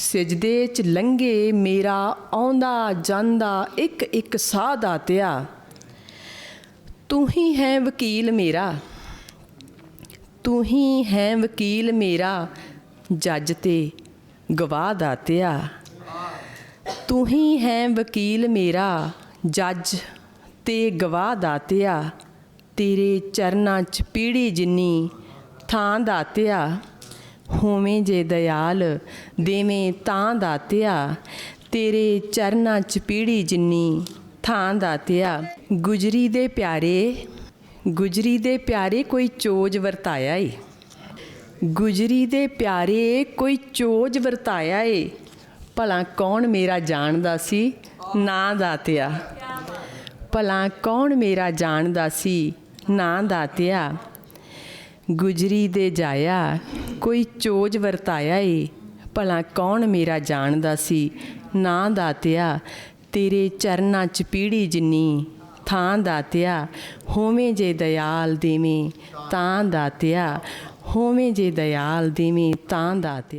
ਸਜਦੇ ਚ ਲੰਘੇ ਮੇਰਾ, ਆਉਂਦਾ ਜਾਂਦਾ ਇੱਕ ਇੱਕ ਸਾਹ ਦਾਤਿਆ ਤੂੰ ਹੀ ਹੈ ਵਕੀਲ ਮੇਰਾ, ਤੂੰ ਹੀ ਹੈ ਵਕੀਲ ਮੇਰਾ, ਜੱਜ ਤੇ ਗਵਾਹ ਦਾਤਿਆ ਤੂੰ ਹੀ ਹੈ ਵਕੀਲ ਮੇਰਾ, ਜੱਜ ਤੇ ਗਵਾਹ ਦਾਤਿਆ ਤੇਰੇ ਚਰਨਾਂ 'ਚ ਪੀੜੀ ਜਿੰਨੀ ਥਾਂ ਦਾਤਿਆ ਹੋਵੇਂ ਜੇ ਦਿਆਲ, ਦੇਵੇਂ ਤਾਂ ਦਾਤਿਆ। ਤੇਰੇ ਚਰਨਾਂ 'ਚ ਪੀੜੀ ਜਿੰਨੀ, ਥਾਂ ਦਾਤਿਆ। ਗੁਜਰੀ ਦੇ ਪਿਆਰੇ, ਗੁਜਰੀ ਦੇ ਪਿਆਰੇ ਕੋਈ ਚੋਜ ਵਰਤਾਇਆ ਏ ਗੁਜਰੀ ਦੇ ਪਿਆਰੇ ਕੋਈ ਚੋਜ ਵਰਤਾਇਆ ਏ ਭਲਾ ਕੌਣ ਮੇਰਾ ਜਾਣਦਾ ਸੀ, ਨਾ ਦਾਤਿਆ। ਭਲਾ ਕੌਣ ਮੇਰਾ ਜਾਣਦਾ ਸੀ, ਨਾ ਦਾਤਿਆ। ਗੁਜਰੀ ਦੇ ਜਾਇਆ, ਕੋਈ ਚੋਜ ਵਰਤਾਇਆ ਏ। ਭਲਾ ਕੌਣ ਮੇਰਾ ਜਾਣਦਾ ਸੀ? ਨਾ ਦਾਤਿਆ, ਤੇਰੇ ਚਰਨਾਂ 'ਚ ਪੀੜੀ ਜਿੰਨੀ। ਥਾਂ ਦਾਤਿਆ, ਹੋਵੇਂ ਜੇ ਦਇਆਲ ਦੇਵੇਂ, ਤਾਂ ਦਾਤਿਆ। ਹੋਵੇਂ ਜੇ ਦਇਆਲ ਦੇਵੇਂ, ਤਾਂ ਦਾਤਿਆ।